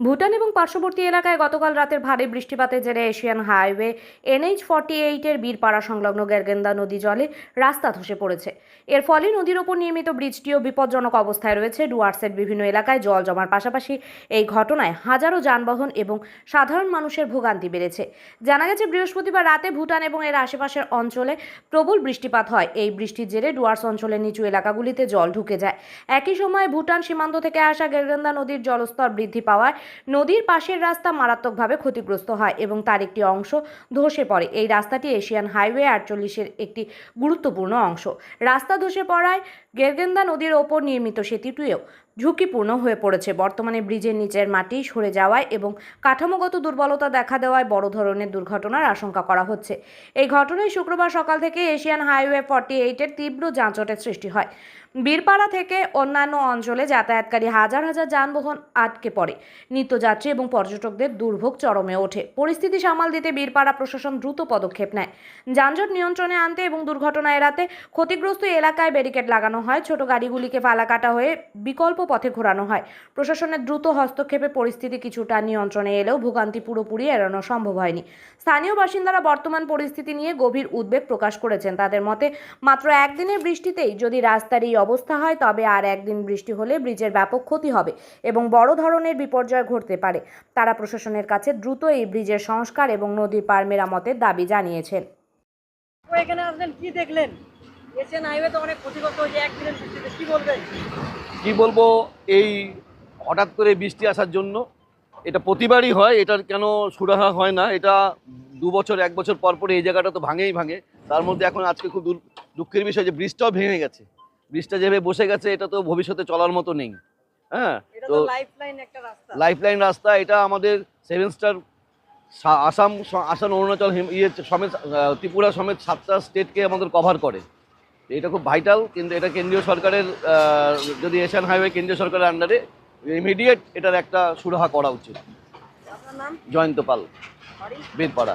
ভুটান এবং পার্শ্ববর্তী এলাকায় গতকাল রাতের ভারী বৃষ্টিপাতের জেরে এশিয়ান হাইওয়ে এনএইচ ফর্টি এইটের বীরপাড়া সংলগ্ন গেরগেন্দা নদী জলে রাস্তা ধসে পড়েছে। এর ফলে নদীর ওপর নির্মিত ব্রিজটিও বিপজ্জনক অবস্থায় রয়েছে। ডুয়ার্সের বিভিন্ন এলাকায় জল জমার পাশাপাশি এই ঘটনায় হাজারো যানবাহন এবং সাধারণ মানুষের ভোগান্তি বেড়েছে। জানা গেছে, বৃহস্পতিবার রাতে ভুটান এবং এর আশেপাশের অঞ্চলে প্রবল বৃষ্টিপাত হয়। এই বৃষ্টির জেরে ডুয়ার্স অঞ্চলের নিচু এলাকাগুলিতে জল ঢুকে যায়। একই সময় ভুটান সীমান্ত থেকে আসা গেরগেন্দা নদীর জলস্তর বৃদ্ধি পাওয়ায় নদীর পাশের রাস্তা মারাত্মকভাবে ক্ষতিগ্রস্ত হয় এবং তার একটি অংশ ধসে পড়ে। এই রাস্তাটি এশিয়ান হাইওয়ে আটচল্লিশের একটি গুরুত্বপূর্ণ অংশ। রাস্তা ধসে পড়ায় গেরগেন্দা নদীর ওপর নির্মিত সেতুটিও ঝুঁকিপূর্ণ হয়ে পড়েছে। বর্তমানে ব্রিজের নিচের মাটি সরে যাওয়ায় এবং কাঠামোগত দুর্বলতা দেখা দেওয়ায় বড় ধরনের দুর্ঘটনার আশঙ্কা করা হচ্ছে। এই ঘটনায় শুক্রবার সকাল থেকে এশিয়ান হাইওয়ে ফর্টি এইটের তীব্র যানজটের সৃষ্টি হয়। বীরপাড়া থেকে অন্যান্য অঞ্চলে যাতায়াতকারী হাজার হাজার যানবাহন আটকে পড়ে। নিত্যযাত্রী এবং পর্যটকদের দুর্ভোগ চরমে ওঠে। পরিস্থিতি সামাল দিতে বীরপাড়া প্রশাসন দ্রুত পদক্ষেপ নেয়। যানজট নিয়ন্ত্রণে আনতে এবং দুর্ঘটনা এড়াতে ক্ষতিগ্রস্ত এলাকায় ব্যারিকেড লাগানো হয়। ছোট গাড়িগুলিকে ফালাকাটা হয়ে বিকল্প পথে ঘোরানো হয়। প্রশাসনের দ্রুত হস্তক্ষেপে পরিস্থিতি কিছুটা নিয়ন্ত্রণে এলেও ভোগান্তি পুরোপুরি এড়ানো সম্ভব হয়নি। স্থানীয় বাসিন্দারা বর্তমান পরিস্থিতি নিয়ে গভীর উদ্বেগ প্রকাশ করেছেন। তাদের মতে, মাত্র একদিনের বৃষ্টিতেই যদি রাস্তার এই অবস্থা হয়, তবে আর একদিন বৃষ্টি হলে ব্রিজের ব্যাপক ক্ষতি হবে এবং বড় ধরনের বিপর্যয় ঘটতে পারে। তারা প্রশাসনের কাছে দ্রুত এই ব্রিজের সংস্কার এবং নদীর পার মেরামতের দাবি জানিয়েছেন। এখানে আসলেন, কি দেখলেন? এশিয়ান হাইওয়ে তো অনেক ক্ষতিগ্রস্ত হয়েছে, একদিনের বৃষ্টিতে কি বলবেন? কি বলব এই হঠাৎ করে বৃষ্টি আসার জন্য এটা প্রতিবারই হয় এটার কেন সুরাহা হয় না এটা দু বছর এক বছর পর পরে এই জায়গাটা তো ভাঙেই ভাঙে। তার মধ্যে এখন আজকে খুব দুঃখের বিষয় যে ব্রিজটাও ভেঙে গেছে। ব্রিজটা যেভাবে বসে গেছে এটা তো ভবিষ্যতে চলার মতো নেই। হ্যাঁ তো লাইফলাইন রাস্তা। এটা আমাদের সেভেন স্টার আসাম আসাম অরুণাচল ইয়ে সমেত ত্রিপুরা সমেত সাতটা স্টেটকে আমাদের কভার করে। এটা খুব ভাইটাল কিন্তু এটা কেন্দ্রীয় সরকারের যদি এশিয়ান হাইওয়ে কেন্দ্রীয় সরকারের আন্ডারে ইমিডিয়েট এটার একটা সুরাহা করা উচিত। জয়ন্ত পাল বেদপাড়া। বীরপাড়া